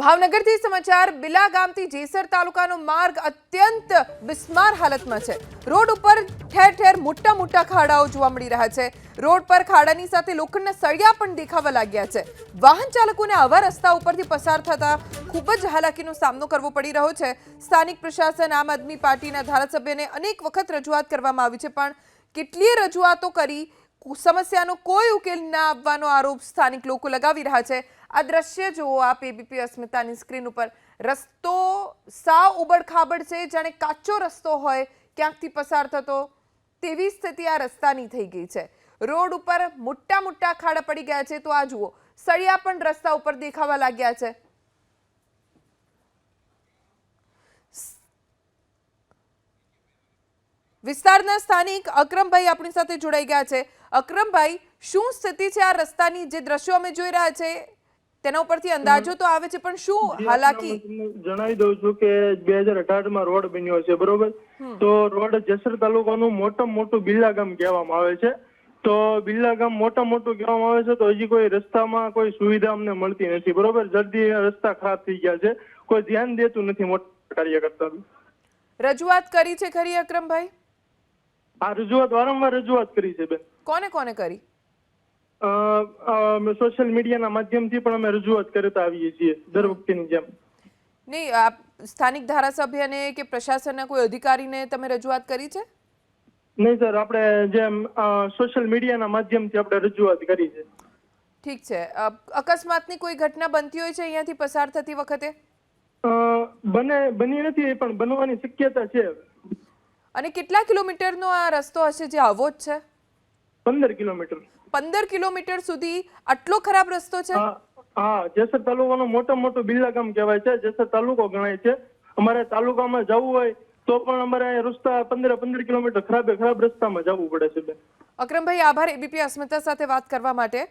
ભાવનગરથી સમાચાર, બિલા ગામથી જેસર તાલુકાનો માર્ગ અત્યંત બિસ્માર હાલતમાં છે. રોડ ઉપર ઠેર ઠેર મોટા મોટા ખાડાઓ જોવા મળી રહ્યા છે. રોડ પર ખાડાની સાથે લોખંડના સળિયા પણ દેખાવા લાગ્યા છે. વાહન ચાલકોને આવા રસ્તા ઉપરથી પસાર થતા ખૂબ જ હાલાકીનો સામનો કરવો પડી રહ્યો છે. સ્થાનિક પ્રશાસન, આમ આદમી પાર્ટીના ધારાસભ્યને અનેક વખત રજૂઆત કરવામાં આવી છે, પણ કેટલીય રજૂઆતો કરી સમસ્યાનો કોઈ ઉકેલ ના આવવાનો આરોપ સ્થાનિક લોકો લગાવી રહ્યા છે. આ દ્રશ્ય જુઓ આપ એબીપી અસ્મિતાની સ્ક્રીન ઉપર. રસ્તો સાવ ઉબડખાબડ છે. જાણે કાચો રસ્તો હોય, ક્યાંકથી પસાર થતો, તેવી સ્થિતિ આ રસ્તાની થઈ ગઈ છે. રોડ ઉપર મોટા મોટા ખાડા પડી ગયા છે. તો આ જુઓ, સળિયા પણ રસ્તા ઉપર દેખાવા લાગ્યા છે. વિસ્તારના સ્થાનિક અક્રમભાઈ આપણી સાથે જોડાઈ ગયા છે. અક્રમભાઈ શું સ્થિતિ છે આ રસ્તાની? જે દ્રશ્યો અમે જોઈ રહ્યા છે તેના ઉપરથી અંદાજો તો આવે છે પણ શું હાલાકી? જણાવી દઉં છું કે બે હજાર અઢારમાં રોડ બન્યો છે બરોબર? તો રોડ જેસર તાલુકાનું મોટા મોટું બિલ્લા ગામ કહેવામાં આવે છે. તો બિલ્લા ગામ મોટા મોટું કહેવામાં આવે છે તો હજી કોઈ રસ્તામાં કોઈ સુવિધા અમને મળતી નથી બરોબર? જલ્દી રસ્તા ખરાબ થઈ ગયા છે. કોઈ ધ્યાન દેતું નથી મોટા કાર્યકર્તા રજૂઆત કરી છે ખરી અક્રમભાઈ? આ રજૂઆત વારંવાર રજૂઆત કરી છે બેન. કોને કોને કરી? સોશિયલ મીડિયાના માધ્યમથી પણ અમે રજૂઆત કરતા આવીએ છીએ દર વખતેની જેમ. નહીં આ સ્થાનિક ધારાસભ્યને કે પ્રશાસનના કોઈ અધિકારીને તમે રજૂઆત કરી છે? નહીં સર આપણે જેમ સોશિયલ મીડિયાના માધ્યમથી આપણે રજૂઆત કરી છે. ઠીક છે. અકસ્માતની કોઈ ઘટના બનતી હોય છે અહીંયાથી પસાર થતી વખતે? બને બની નથી પણ બનવાની શક્યતા છે. અને કેટલા કિલોમીટરનો આ રસ્તો હશે જે આવો જ છે? પંદર કિલોમીટર. પંદર કિલોમીટર સુધી આટલો ખરાબ રસ્તો છે? હા જેસર તાલુકાનો મોટો મોટો બિલ્લા ગામ કહેવાય છે જેસર તાલુકો ગણાય છે. અમારે તાલુકામાં જવું હોય તો પણ અમારે રસ્તા પંદર પંદર કિલોમીટર ખરાબે ખરાબ રસ્તામાં જવું પડે છે અક્રમભાઈ આભાર. એબીપી અસ્મિતા સાથે વાત કરવા માટે.